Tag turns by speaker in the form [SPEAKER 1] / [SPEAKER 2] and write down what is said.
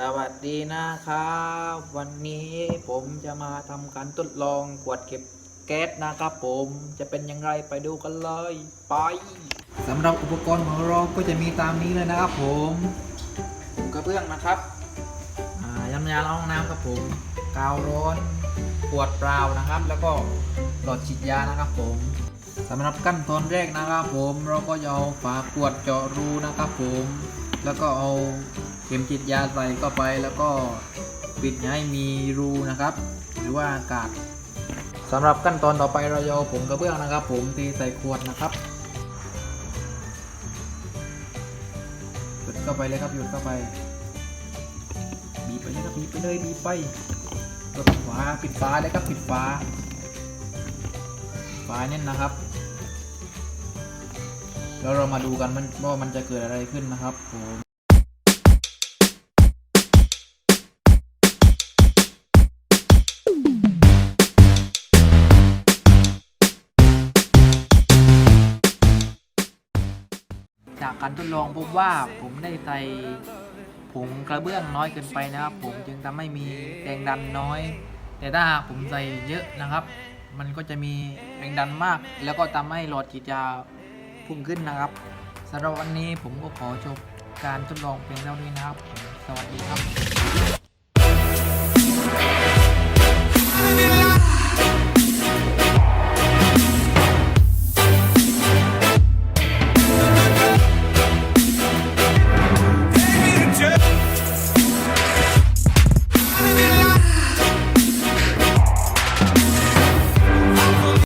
[SPEAKER 1] สวัสดีนะครับ วันนี้ผมจะมาทำการทดลองขวดเก็บแก๊สนะครับผมจะเป็นยังไงไปดูกันเลยไปสำหรับอุปกรณ์ของเราก็จะมีตามนี้เลยนะครับผมถุงกระเบื้องนะครับอ่ายำยาล้างห้องน้ำครับผมกาวร้อนขวดเปล่านะครับ แล้วก็หลอดฉีดยานะครับผมสำหรับขั้นตอนแรกนะครับผมเราก็จะเอาฝาขวดเจาะรูนะครับผม แล้วก็เอา เข็มฉีดยาใส่เข้าไปแล้วก็ปิดให้มีรูนะครับ หรือว่าอากาศสำหรับขั้นตอนต่อไปเราจะเอาผงกระเบื้องนะครับ ผมตีใส่ขวดนะครับหยุดเข้าไปเลยครับหยุดเข้าไป บีบไปเลยครับบีบไปเลยบีบไปกดฝาปิดฝาเลยครับปิดฝาฝาเนี่ยนะครับแล้วเรามาดูกันมันว่ามันจะเกิดอะไรขึ้นนะครับผม จากการทดลองพบว่าผมได้ใส่ผงกระเบื้องน้อยเกินไปนะครับ ผมจึงทำให้มีแรงดันน้อย แต่ถ้าผมใส่เยอะนะครับ มันก็จะมีแรงดันมาก แล้วก็ทำให้หลอดฉีดยาพุ่งขึ้นนะครับสำหรับวันนี้ผมก็ขอจบการทดลองเพียงเท่านี้นะครับ สวัสดีครับ